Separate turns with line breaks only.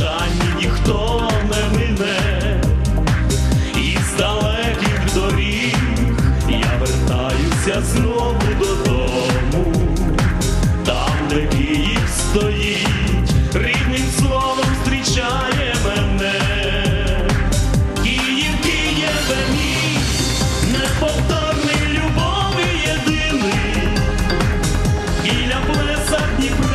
бажань ніхто не мине, і з далеких доріг я вертаюся знову додому, там, де Київ стоїть, рідним словом зустрічає мене, Київ, Києве мій, неповторний любов єдиний, біля плеса Дніпро.